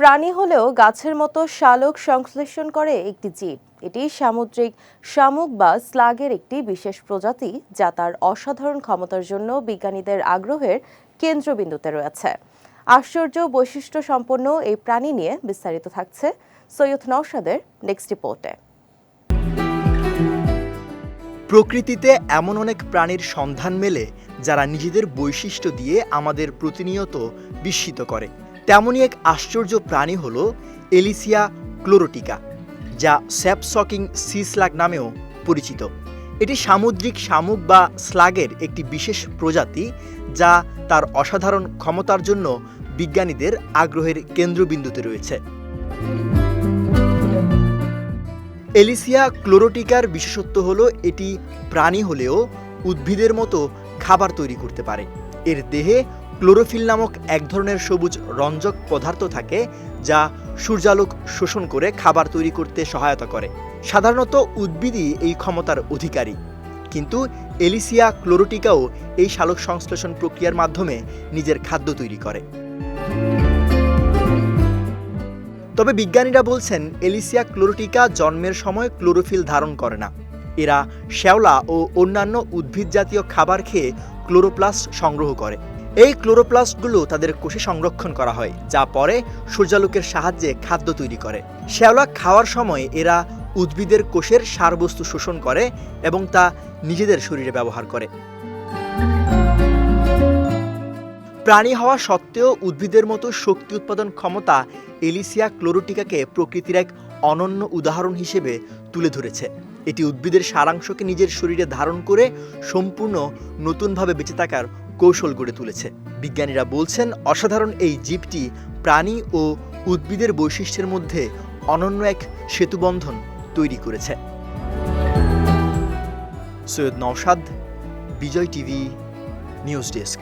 প্রাণী হলেও গাছের মতো শালক সংশ্লেষণ করে একটি জীব। এটি সামুদ্রিক শামুক বা স্লাগের একটি বিশেষ প্রজাতি যা তার অসাধারণ ক্ষমতার জন্য বিজ্ঞানীদের আগ্রহের কেন্দ্রবিন্দুতে রয়েছে। আশ্চর্য বৈশিষ্ট্য সম্পন্ন এই প্রাণী নিয়ে বিস্তারিত থাকছে সৈয়দ নওশাদের নেক্সট রিপোর্টে। প্রকৃতিতে এমন অনেক প্রাণীর সন্ধান মেলে যারা নিজেদের বৈশিষ্ট্য দিয়ে আমাদের প্রতিনিয়ত বিস্মিত করে। তেমনই এক আশ্চর্য প্রাণী হল এলিসিয়া ক্লোরোটিকা, যা স্যাপসকিং সি স্লাগ নামেও পরিচিত। এটি সামুদ্রিক শামুক বা স্লাগের একটি বিশেষ প্রজাতি, যা তার অসাধারণ ক্ষমতার জন্য বিজ্ঞানীদের আগ্রহের কেন্দ্রবিন্দুতে রয়েছে। এলিসিয়া ক্লোরোটিকার বিশেষত্ব হলো এটি প্রাণী হলেও উদ্ভিদের মতো খাবার তৈরি করতে পারে। এর দেহে ক্লোরোফিল নামক এক ধরনের সবুজ রঞ্জক পদার্থ থাকে যা সূর্যালোক শোষণ করে খাবার তৈরি করতে সহায়তা করে। সাধারণত উদ্ভিদই এই ক্ষমতার অধিকারী। কিন্তু এলিসিয়া ক্লোরোটিকাও এই শালক সংশ্লেষণ প্রক্রিয়ার মাধ্যমে নিজের খাদ্য তৈরি করে। তবে বিজ্ঞানীরা বলছেন, এলিসিয়া ক্লোরোটিকা জন্মের সময় ক্লোরোফিল ধারণ করে না। এরা শ্যাওলা ও অন্যান্য উদ্ভিদ জাতীয় খাবার খেয়ে ক্লোরোপ্লাস্ট সংগ্রহ করে। এই ক্লোরোপ্লাস্টগুলো তাদের কোষে সংরক্ষণ করা হয়, যা পরে সূর্যালোকের সাহায্যে খাদ্য তৈরি করে। শ্যাওলা খাওয়ার সময় এরা উদ্ভিদের কোষের সারবস্তু শোষণ করে এবং তা নিজেদের শরীরে ব্যবহার করে। প্রাণী হওয়া সত্ত্বেও উদ্ভিদের মতো শক্তি উৎপাদন ক্ষমতা এলিসিয়া ক্লোরোটিকাকে প্রকৃতির এক অনন্য উদাহরণ হিসেবে তুলে ধরেছে। এটি উদ্ভিদের সারাংশকে নিজের শরীরে ধারণ করে সম্পূর্ণ নতুনভাবে বেঁচে থাকার কৌশল গড়ে তুলেছে। বিজ্ঞানীরা বলছেন, অসাধারণ এই জীবটি প্রাণী ও উদ্ভিদের বৈশিষ্ট্যের মধ্যে অনন্য এক সেতুবন্ধন তৈরি করেছে। Syed Naushad, Bijoy TV, news desk.